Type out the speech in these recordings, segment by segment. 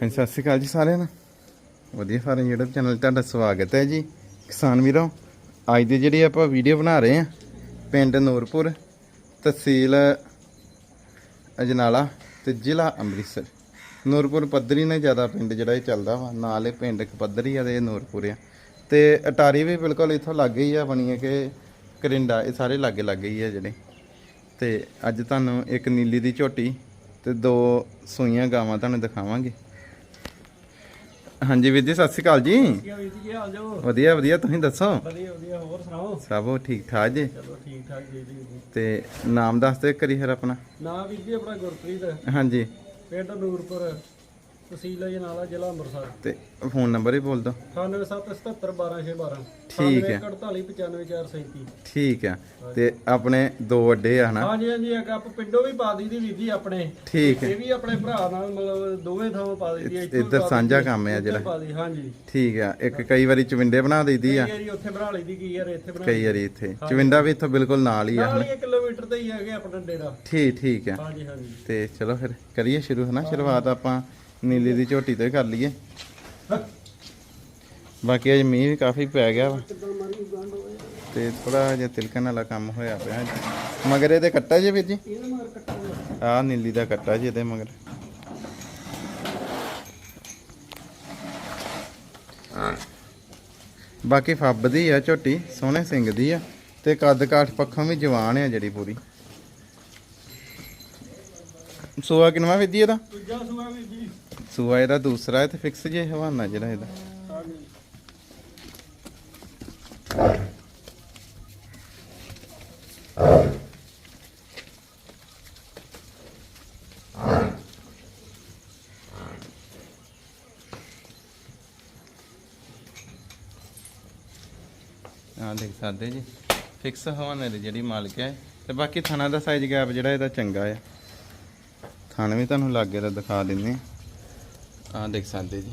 ਹਾਂਜੀ, ਸਤਿ ਸ਼੍ਰੀ ਅਕਾਲ ਜੀ ਸਾਰਿਆਂ ਨੂੰ। ਵਧੀਆ ਸਾਰੇ YouTube ਚੈਨਲ ਤੁਹਾਡਾ ਸਵਾਗਤ ਹੈ ਜੀ। ਕਿਸਾਨ ਵੀਰੋ, ਅੱਜ ਦੀ ਜਿਹੜੀ ਆਪਾਂ ਵੀਡੀਓ ਬਣਾ ਰਹੇ ਹਾਂ, ਪਿੰਡ ਨੂਰਪੁਰ, ਤਹਿਸੀਲ ਅਜਨਾਲਾ ਤੇ ਜ਼ਿਲ੍ਹਾ ਅੰਮ੍ਰਿਤਸਰ। ਨੂਰਪੁਰ ਪੱਧਰੀ ਨੇ ਜ਼ਿਆਦਾ ਪਿੰਡ ਜਿਹੜਾ ਇਹ ਚੱਲਦਾ ਵਾ, ਨਾਲ ਇਹ ਪਿੰਡ ਇੱਕ ਪੱਧਰੀ ਆ ਤੇ ਇਹ ਨੂਰਪੁਰ ਆ। ਤੇ ਅਟਾਰੀ ਵੀ ਬਿਲਕੁਲ ਇੱਥੋਂ ਲੱਗੇ ਹੀ ਆ, ਬਣੀ ਹੈ ਕਿ ਕਰਿੰਡਾ, ਇਹ ਸਾਰੇ ਲਾਗੇ ਲੱਗੇ ਹੀ ਆ ਜਿਹੜੇ। ਤੇ ਅੱਜ ਤੁਹਾਨੂੰ ਇੱਕ ਨੀਲੀ ਦੀ ਝੋਟੀ ਤੇ ਦੋ ਸੂਈਆਂ ਗਾਵਾਂ ਤੁਹਾਨੂੰ ਦਿਖਾਵਾਂਗੇ। ਹਾਂਜੀ ਵੀਰ ਜੀ ਸਤਿ ਸ਼੍ਰੀ ਅਕਾਲ ਜੀ। ਕੀ ਹਾਲ ਵਧੀਆ ਵਧੀਆ ਤੁਸੀਂ ਦੱਸੋ? ਵਧੀਆ ਵਧੀਆ ਹੋਰ ਸੁਣਾਓ? ਸਭ ਠੀਕ ਠਾਕ ਜੀ। ਚਲੋ ਠੀਕ ਠਾਕ ਜੀ ਜੀ। ਤੇ ਨਾਮ ਦੱਸ ਦਿਓ ਕਰੀ ਫਿਰ ਆਪਣਾ। ਨਾਂ ਵੀਰ ਜੀ ਆਪਣਾ ਗੁਰਪ੍ਰੀਤ। ਹਾਂਜੀ। ਪਿੰਡ ਨੂਰਪੁਰ। ਤਹਿਸੀਲ ਜਨਾਲਾ ਜ਼ਿਲ੍ਹਾ ਅੰਮ੍ਰਿਤਸਰ। ਤੇ ਫੋਨ ਨੰਬਰ ਵੀ ਬੋਲ ਦਿਓ। 9777712612 ਠੀਕ ਹੈ। 48955437 ਠੀਕ ਆ ਤੇ ਆਪਣੇ ਦੋ ਵੱਡੇ ਆ ਹਨਾ? ਹਾਂਜੀ ਹਾਂਜੀ ਇੱਕ ਆਪ ਪਿੰਡੋਂ ਵੀ ਪਾ ਦਈਦੀ ਵੀਰ ਜੀ ਆਪਣੇ। ਠੀਕ ਹੈ। ਇਹ ਵੀ ਆਪਣੇ ਭਰਾ ਨਾਲ ਮਤਲਬ ਦੋਵੇਂ ਥਾਵਾਂ ਪਾ ਆ, ਇੱਥੋਂ ਵੀ ਇੱਧਰ ਸਾਂਝਾ ਕੰਮ ਹੈ ਉੱਥੇ ਜਿਹੜਾ। ਪਾ ਦੀ ਹਾਂਜੀ। ਠੀਕ ਆ ਇੱਕ ਕਈ ਵਾਰੀ ਚਵਿੰਡੇ ਬਣਾ ਦਈਦੀ ਆ। ਕਈ ਵਾਰੀ ਉੱਥੇ ਬਣਾ ਲਈਦੀ ਕੀ ਯਾਰ ਇੱਥੇ ਬਣਾ ਕਈ ਵਾਰੀ ਇੱਥੇ। ਚਵਿੰਡਾ ਵੀ ਇੱਥੋਂ ਬਿਲਕੁਲ ਨਾਲ ਹੀ ਆ ਹਨਾ ਹੀ 1 ਕਿਲੋਮੀਟਰ ਤੇ ਹੀ ਹੈਗੇ ਆਪਣਾ ਡੇਰਾ। ਠੀਕ ਠੀਕ ਆ ਹਾਂਜੀ ਹਾਂਜੀ। ਤੇ ਚਲੋ ਫਿਰ ਕਰੀਏ ਸ਼ੁਰੂ ਹਨਾ? ਸ਼ੁਰੂਆਤ ਆਪਾਂ ਨੀਲੀ ਦੀ ਝੋਟੀ ਤੇ ਕਰ ਲਈਏ। ਬਾਕੀ ਅੱਜ ਮੀਂਹ ਵੀ ਕਾਫੀ ਪੈ ਗਿਆ ਵਾ। ਤੇ ਥੋੜਾ ਜਿਹਾ ਤਿਲਕਣ ਵਾਲਾ ਕੰਮ ਹੋਇਆ ਪਿਆ ਅੱਜ। ਮਗਰ ਇਹਦੇ ਕੱਟਾ ਜੇ ਵੀਰ ਜੀ? ਇਹਦੇ ਨੀਲੀ ਦਾ ਕੱਟਾ ਜੀ ਇਹਦੇ ਮਗਰ। ਬਾਕੀ ਫੱਬਦੀ ਆ ਝੋਟੀ, ਸੋਹਣੇ ਸਿੰਘ ਦੀ ਆ। ਤੇ ਕੱਦ ਕਾਠ ਪੱਖੋਂ ਵੀ ਜਵਾਨ ਆ ਜਿਹੜੀ ਪੂਰੀ। ਸੋਆ ਕਿਨਵਾ ਵਿਧੀ ਇਹਦਾ? ਦੂਜਾ ਸੁਆ ਵੀਰ ਜੀ। ਸੂਆ ਇਹਦਾ ਦੂਸਰਾ ਹੈ ਤੇ ਫਿਕਸ ਜੇ ਹਵਾਨਾ ਜਿਹੜਾ ਇਹਦਾ। ਆ ਦੇਖ ਸਕਦੇ ਜੀ ਫਿਕਸ ਹਵਾਨੇ ਦੀ ਜਿਹੜੀ ਮਾਲਕ ਹੈ ਤੇ ਬਾਕੀ ਥਣਾ ਦਾ ਸਾਈਜ਼ ਗੈਪ ਜਿਹੜਾ ਇਹਦਾ ਚੰਗਾ ਹੈ ਥਣ ਵੀ ਤੁਹਾਨੂੰ ਲਾਗੇ ਤਾਂ ਦਿਖਾ ਦਿੰਨੇ ਆ। ਦੇਖ ਸਕਦੇ ਜੀ।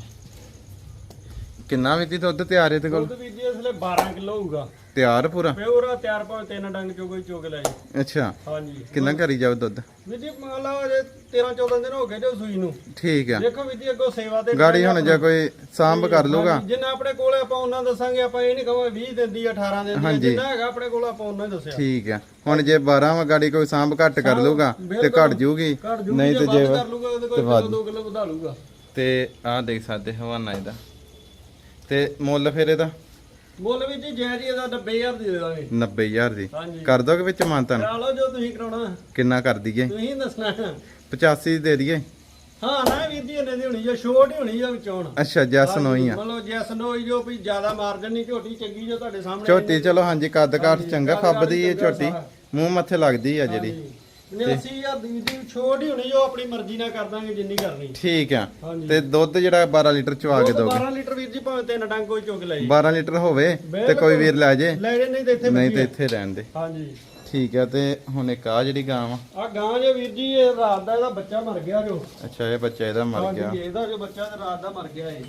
ਕਿੰਨਾ ਵੀ ਦੀ ਦੁੱਧ ਤਿਆਰ ਹੈ ਤੇ ਕੋਲ? ਦੁੱਧ ਵੀਰ ਜੀ ਇਸਲੇ 12 ਕਿਲੋ ਹੋਊਗਾ। ਤਿਆਰ ਪੂਰਾ? ਪਿਓਰਾ ਤਿਆਰ ਭਾਵੇਂ ਤਿੰਨ ਡੰਗ ਚੋਂ ਕੋਈ ਚੁਗ ਲੈ ਜੀ। ਅੱਛਾ। ਹਾਂਜੀ। ਕਿੰਨਾ ਕਰੀ ਜਾਓ ਦੁੱਧ? ਵੀਰ ਜੀ ਮੰਨ ਲਓ ਅਜੇ 13 14 ਦਿਨ ਹੋ ਗਏ ਜੋ ਸੂਈ ਨੂੰ। ਠੀਕ ਆ। ਦੇਖੋ ਵੀਰ ਜੀ ਅੱਗੋਂ ਸੇਵਾ ਤੇ ਗਾੜੀ ਹੁਣ ਜੇ ਕੋਈ ਸਾਂਭ ਕਰ ਲੂਗਾ ਜਿੰਨਾ ਆਪਣੇ ਕੋਲ ਆਪਾਂ ਉਹਨਾਂ ਦੱਸਾਂਗੇ ਆਪਾਂ ਇਹ ਨਹੀਂ ਕਹਾਂਗੇ 20 ਦਿੰਦੀ ਆ 18 ਦਿੰਦੀ ਆ। ਜਿੰਨਾ ਹੈਗਾ ਆਪਣੇ ਕੋਲ ਆਪਾਂ ਉਹਨਾਂ ਹੀ ਦੱਸਿਆ। ਠੀਕ ਆ। ਹੁਣ ਜੇ 12 ਵਾ ਗਾੜੀ ਕੋਈ ਸਾਂਭ ਘੱਟ ਕਰ ਲੂਗਾ ਤੇ। ਘਟ ਜੂਗੀ। ਘਰ ਜੂ ਨਹੀਂ ਤੇ ਜੇ ਕਰ ਲੂਗਾ ਉਹਦੇ ਕੋਲ ਵੱਧ। 2 ਕਿਲੋ ਵਧਾ ਲੂਗਾ ਤੇ ਆਹ ਦੇਖ ਸਕਦੇ ਹਵਾਨਾ ਇਹਦਾ। ਤੇ ਮੁੱਲ ਫਿਰ ਇਹਦਾ? ਮੁੱਲ ਵੀਰ ਜੀ ਜੈ ਜੀ ਇਹਦਾ 90000 ਦੀ ਦੇ ਦਾਂਗੇ। 90000 ਦੀ। ਹਾਂਜੀ। ਕਰ ਦੋਗੇ ਵਿੱਚ ਮਾਨਤਨ ਕਰਾ ਲਓ ਜੋ ਤੁਸੀਂ ਕਰਾਉਣਾ। ਕਿੰਨਾ ਕਰ ਦਈਏ? ਤੁਸੀਂ ਦੱਸਣਾ। 85 ਦੇ ਦਈਏ? ਹਾਂ ਨਾ ਵੀਰ ਜੀ ਇਹਨੇ ਦੀ ਹੋਣੀ ਜੋ ਛੋਟ ਹੀ ਹੋਣੀ ਜੋ ਵਿਚੋਂ ਅੱਛਾ ਜੈਸ ਨੋਈ ਆ। ਮਤਲਬ ਜੈਸ ਨੋਈ ਜੋ ਵੀ ਜ਼ਿਆਦਾ ਮਾਰਜਨ ਨਹੀਂ ਝੋਟੀ ਚੰਗੀ ਜੋ ਤੁਹਾਡੇ ਸਾਹਮਣੇ ਝੋਟੀ ਚਲੋ ਹਾਂਜੀ ਕੱਦ ਕਾਠ ਚੰਗਾ ਫੱਬਦੀ ਏ ਝੋਟੀ। ਮੂੰਹ ਮੱਥੇ ਲੱਗਦੀ ਆ ਜਿਹੜੀ। 80000 ਦੀ ਦੀ ਛੋਟ ਹੋਣੀ ਜੋ ਆਪਣੀ ਮਰਜ਼ੀ ਨਾਲ ਕਰ ਦਾਂਗੇ ਜਿੰਨੀ ਕਰਨੀ। ਠੀਕ ਆ। ਹਾਂਜੀ। ਤੇ ਦੁੱਧ ਜਿਹੜਾ 12 ਲੀਟਰ ਚਵਾ ਕੇ ਦੋਗੇ 12 ਲੀਟਰ ਵੀਰ ਜੀ ਭਾਵੇਂ ਤਿੰਨ ਡੰਗ ਕੋਈ ਚੁੱਕ ਲੈ ਜੀ 12 ਲੀਟਰ ਹੋਵੇ ਤੇ ਬਿਲਕੁਲ। ਕੋਈ ਵੀਰ ਲੈ ਜੇ। ਲੈ ਜੇ ਨਹੀਂ ਤੇ ਇੱਥੇ ਨਹੀਂ ਤੇ ਆ। ਇੱਥੇ ਰਹਿਣ ਦੇ। ਹਾਂਜੀ। ਠੀਕ ਆ ਤੇ ਹੁਣ ਇੱਕ ਆ ਜਿਹੜੀ ਗਾਂ ਵਾ। ਆ ਗਾਂ ਜੇ ਵੀਰ ਜੀ ਇਹ ਰਾਤ ਦਾ ਇਹਦਾ ਬੱਚਾ ਮਰ ਗਿਆ ਜੋ। ਅੱਛਾ ਇਹ ਬੱਚਾ ਇਹਦਾ ਮਰ ਗਿਆ। ਹਾਂਜੀ ਇਹਦਾ ਜੋ ਬੱਚਾ ਤੇ ਰਾਤ ਦਾ ਮਰ ਗਿਆ ਏ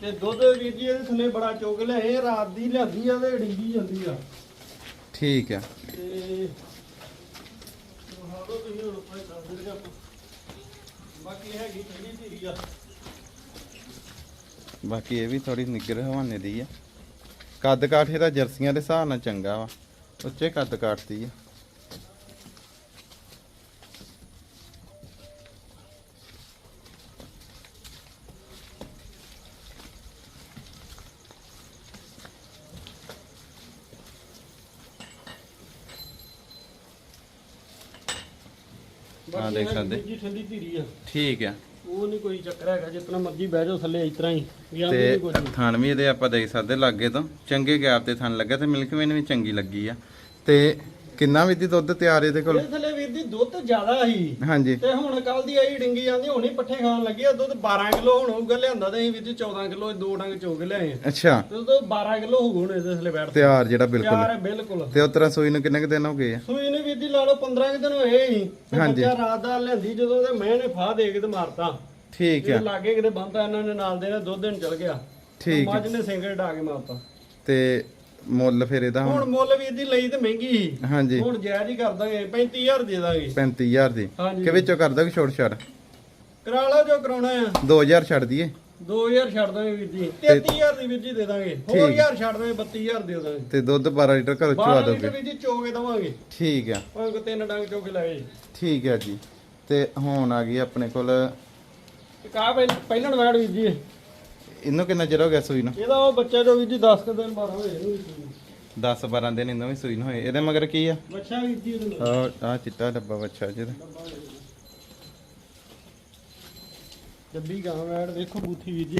ਤੇ ਦੁੱਧ ਵੀਰ ਜੀ ਇਹਦੇ ਥੱਲੇ ਬੜਾ ਚੁੱਕ ਲਿਆ। ਇਹ ਰਾਤ ਦੀ ਲਿਆਂਦੀ ਆ ਤੇ ਡਿੱਗੀ ਜਾਂਦੀ ਆ। ਠੀਕ ਆ। ਤੇ ਹਾਲੋ ਤੁਸੀਂ ਹੁਣ ਉੱਪਰ ਕਰ ਦਿੰਦੇ ਬਾਕੀ ਹੈਗੀ ਠੰਡੀ ਧੀਰੀ ਆ। ਬਾਕੀ ਇਹ ਵੀ ਥੋੜੀ ਨਿੱਗਰ ਹਵਾਨੇ ਦੀ ਆ। ਕੱਦ ਕਾਠ ਇਹਦਾ ਜਰਸੀਆਂ ਦੇ ਹਿਸਾਬ ਨਾਲ ਚੰਗਾ ਵਾ। ਉੱਚੇ ਕੱਦ ਕਾਠ ਦੀ ਆ। ਬਾਕੀ ਦੇਖ ਸਕਦੇ। ਜੀ ਠੰਡੀ ਧੀਰੀ ਆ। ਠੀਕ ਆ। ਉਹ ਨਹੀਂ ਕੋਈ ਚੱਕਰ ਹੈਗਾ ਜਿਤਨਾ ਮਰਜ਼ੀ ਬਹਿ ਜਾਓ ਥੱਲੇ ਇਸ ਤਰ੍ਹਾਂ ਹੀ। ਤੇ ਥਣ ਵੀ ਇਹਦੇ ਆਪਾਂ ਦੇਖ ਸਕਦੇ ਲਾਗੇ ਤੋਂ। ਚੰਗੇ ਗੈਪ ਤੇ ਥਣ ਲੱਗਾ ਤੇ ਮਿਲਕ ਵੀ ਚੰਗੀ ਲੱਗੀ ਆ। ਤੇ ਕਿੰਨਾ ਵੀ ਦੀ ਦੁੱਧ ਤਿਆਰ ਇਹਦੇ ਕੋਲ? ਇਹ ਥੱਲੇ ਵੀਰ ਦੀ ਦੁੱਧ ਜ਼ਿਆਦਾ ਸੀ ਹਾਂਜੀ। ਤੇ ਹੁਣ ਕੱਲ ਦੀ ਆਈ ਡਿੰਗੀ ਜਾਂਦੀ ਹੁਣੇ ਪੱਠੇ ਖਾਣ ਲੱਗੀ ਆ ਦੁੱਧ 12 ਕਿਲੋ ਹੁਣ ਹੋਊਗਾ ਲਿਆਂਦਾ ਤੇ ਅਸੀਂ ਵੀਰ ਜੀ 14 ਕਿਲੋ ਦੋ ਡੰਗ ਚੋਗ ਲਿਆਏ ਆ। ਅੱਛਾ। ਤੇ ਦੁੱਧ 12 ਕਿਲੋ ਹੋਊ ਹੁਣ ਇਹਦੇ ਥੱਲੇ ਬੈਠ ਤਿਆਰ ਜਿਹੜਾ ਬਿਲਕੁਲ। ਤਿਆਰ ਹੈ ਬਿਲਕੁਲ। ਤੇ ਉਤਰਾ ਸੂਈ ਨੂੰ ਕਿੰਨੇ ਕੁ ਦਿਨ ਹੋ ਗਏ ਆ? ਸੂਈ ਨੇ ਵੀਰ ਲਾ ਲਓ 15 ਕੁ ਦਿਨ ਹੋਏ ਸੀ ਤੇ ਹਾਂਜੀ। ਬੱਚਾ ਰਾਤ ਦਾ ਲਿਆਂਦੀ ਜਦੋਂ ਤੇ ਮੈਂ ਨੇ ਫਾਹ ਦੇ ਕੇ ਤੇ ਮਾਰਤਾ। ਠੀਕ ਆ। ਲਾਗੇ ਕਿਤੇ ਬੰਦਾ ਇਹਨਾਂ ਨੇ ਨਾਲ ਦੇ ਨੇ ਦੁੱਧ ਦੇਣ ਚਲ ਗਿਆ। ਠੀਕ ਆ। ਮੱਝ ਨੇ ਸਿੰਗਲ ਢਾ ਕੇ ਮਾਰਤਾ। ਤੇ ਮੁੱਲ ਫਿਰ ਇਹਦਾ ਹੁਣ। ਮੁੱਲ ਵੀਰ ਦੀ ਲਈ ਤੇ ਮਹਿੰਗੀ ਸੀ। ਹਾਂਜੀ। ਹੁਣ ਜਾਇਜ਼ ਹੀ ਕਰ ਦਾਂਗੇ 35000 ਦੇ ਦਾਂਗੇ। 35000 ਦੀ। ਹਾਂਜੀ। ਕਿ ਵਿੱਚੋਂ ਕਰ ਦੋਗੇ ਛੋਟ ਛਾੜ ਕਰਾ ਲਓ ਜੋ ਕਰਾਉਣਾ ਆ 2000 ਛੱਡ ਦਈਏ। 2000 ਛੱਡ ਦਾਂਗੇ ਵੀਰ ਜੀ। 33000 ਦੀ ਵੀਰ ਜੀ ਦੇ ਦਾਂਗੇ। ਹੋਰ 1000 ਛੱਡ ਦਾਂਗੇ 32000 ਦੇ ਦਾਂਗੇ। ਤੇ ਦੁੱਧ 12 ਲੀਟਰ ਘਰੋਂ ਚਵਾ 12 ਲੀਟਰ ਦੋਗੇ ਵੀਰ ਜੀ ਚੋਗੇ ਦਵਾਂਗੇ। ਠੀਕ ਆ। ਭਾਵੇਂ ਕੋਈ ਤਿੰਨ ਡੰਗ ਚੋਕੇ ਲਾਏ ਠੀਕ ਆ ਜੀ। ਤੇ ਹੁਣ ਆ ਗਈ ਆਪਣੇ ਕੋਲ ਕਾ ਪਹਿਲਣ ਵੈੜ ਵੀਰ ਜੀ। ਇਹਨੂੰ ਕਿੰਨਾ ਚਿਰ ਹੋ ਗਿਆ ਸੂਈ ਨੂੰ? ਇਹਦਾ ਉਹ ਬੱਚਾ ਜੋ ਵੀਰ ਜੀ 10 ਕੁ ਦਿਨ ਬਾਅਦ ਹੋਏ ਇਹਨੂੰ ਵੀ ਸੂਈ। 10 12 ਦਿਨ ਇਹਨੂੰ ਵੀ ਸੂਈ ਨੂੰ ਹੋਏ। ਇਹਦੇ ਮਗਰ ਕੀ ਆ? ਬੱਚਾ ਵੀਰ ਜੀ ਇਹਦੇ ਨਾਲ ਆ ਆ ਚਿੱਟਾ ਡੱਬਾ ਬੱਚਾ ਜਿਹਦਾ। ਜੱਬੀ ਗਾਂ ਵੈੜ ਵੇਖੋ ਬੂਥੀ ਵੀਰ ਜੀ।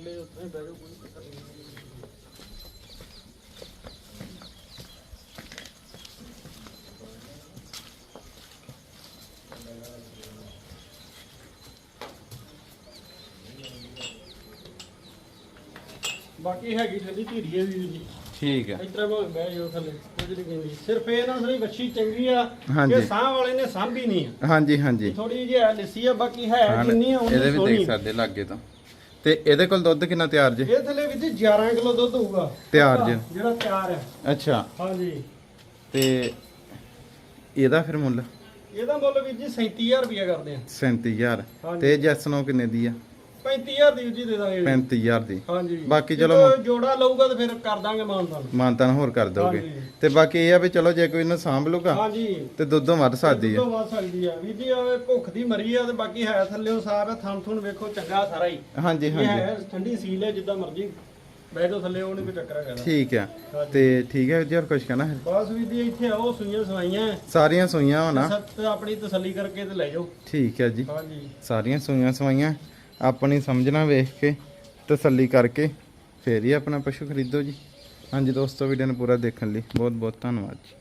ਥੱਲੇ ਉੱਥੇ ਬਹਿ ਜਾਓ ਕੋਈ ਚੱਕਰ ਨਹੀਂ। ਬਾਕੀ ਹੈਗੀ ਠੰਡੀ ਧੀਰੀ ਹੈ ਵੀਰ ਜੀ। ਠੀਕ ਆ ਤਰ੍ਹਾਂ ਭਾਵੇਂ ਬਹਿ ਜਾਓ ਥੱਲੇ ਕੁਝ ਨਹੀਂ ਕਹਿੰਦੀ। ਸਿਰਫ ਇਹ ਨਾ ਸਰੀ ਵੱਛੀ ਚੰਗੀ ਆ ਹਾਂਜੀ। ਕਿ ਸਾਹ ਵਾਲੇ ਨੇ ਸਾਂਭੀ ਨਹੀਂ ਆ। ਹਾਂਜੀ ਹਾਂਜੀ। ਥੋੜੀ ਜਿਹੀ ਹੈ ਲਿੱਸੀ ਆ ਬਾਕੀ ਹੈ ਜਿੰਨੀ ਆ ਇਹਦੇ ਉਹਨੀ ਵੀ ਸੋਹਣੀ। ਦੇਖ ਸਕਦੇ ਲਾਗੇ ਤਾਂ। ਤੇ ਇਹਦੇ ਕੋਲ ਦੁੱਧ ਕਿੰਨਾ ਤਿਆਰ ਜੇ? ਇਹ ਥੱਲੇ ਵਿੱਚ 11 ਕਿਲੋ ਦੁੱਧ ਹੋਊਗਾ। ਤਿਆਰ ਜੀ। ਜਿਹੜਾ ਤਿਆਰ ਹੈ। ਅੱਛਾ। ਹਾਂਜੀ। ਤੇ ਇਹਦਾ ਫਿਰ ਮੁੱਲ? ਇਹਦਾ ਮੁੱਲ ਵੀਰ ਜੀ 37000 ਰੁਪਇਆ ਕਰਦੇ ਆ। 37000 ਹਾਂਜੀ। ਤੇ ਜੈਸਨੋ ਕਿੰਨੇ ਦੀ ਆ? 35000 ਦੀ ਜੀ ਦੇ ਦਾਂਗੇ 35000 ਦੀ। ਹਾਂਜੀ। ਬਾਕੀ ਚਲੋ ਜਦੋਂ ਜੋੜਾ ਲਊਗਾ ਤਾਂ ਫਿਰ ਕਰ ਦਾਂਗੇ ਮਾਨਤਾਨ ਮਾਨਤਾਨ ਹੋਰ ਕਰ ਦੋਗੇ। ਹਾਂਜੀ। ਤੇ ਬਾਕੀ ਇਹ ਆ ਵੀ ਚਲੋ ਜੇ ਕੋਈ ਇਹਨੂੰ ਸਾਂਭ ਲੂਗਾ ਹਾਂਜੀ। ਤੇ ਦੁੱਧੋਂ ਵੱਧ ਸਕਦੀ ਆ। ਤੋਂ ਵੱਧ ਸਕਦੀ ਆ। ਵੀਰ ਜੀ ਆਹ ਭੁੱਖ ਦੀ ਮਰੀ ਆ ਤੇ ਬਾਕੀ ਹੈ ਥੱਲੇੋਂ ਸਾਫ਼ ਹੈ ਥਣ ਥੁਣ ਵੇਖੋ ਚੰਗਾ ਸਾਰਾ ਹੀ। ਹਾਂਜੀ ਇਹ ਹਾਂਜੀ। ਹੈ ਠੰਡੀ ਸੀਲ ਹੈ ਜਿੱਦਾਂ ਮਰਜ਼ੀ ਥੱਲੇ ਉਹ ਨਹੀਂ ਕੋਈ ਚੱਕਰ ਹੈਗਾ। ਠੀਕ ਆ। ਤੇ ਠੀਕ ਹੈ ਜੀ ਹੋਰ ਕੁਝ ਕਹਿਣਾ ਹੈ? ਬਸ ਵੀਰ ਜੀ ਇੱਥੇ ਆਓ ਸੂਈਆਂ ਸਵਾਈਆਂ। ਸਾਰੀਆਂ ਸੂਈਆਂ ਹੋਣਾ। ਸੱਤ ਆਪਣੀ ਤਸੱਲੀ ਕਰਕੇ ਤੇ ਲੈ ਜਾਓ। ਠੀਕ ਹੈ ਜੀ। ਹਾਂਜੀ। ਸਾਰੀਆਂ ਸੂਈਆਂ ਸਵਾਈਆਂ। ਆਪਣੀ ਸਮਝਣਾ ਵੇਖ ਕੇ ਤਸੱਲੀ ਕਰਕੇ ਫੇਰ ਹੀ ਆਪਣਾ ਪਸ਼ੂ ਖਰੀਦੋ ਜੀ। ਹਾਂਜੀ ਦੋਸਤੋ ਵੀਡੀਓ ਨੂੰ ਪੂਰਾ ਦੇਖਣ ਲਈ ਬਹੁਤ ਬਹੁਤ ਧੰਨਵਾਦ ਜੀ।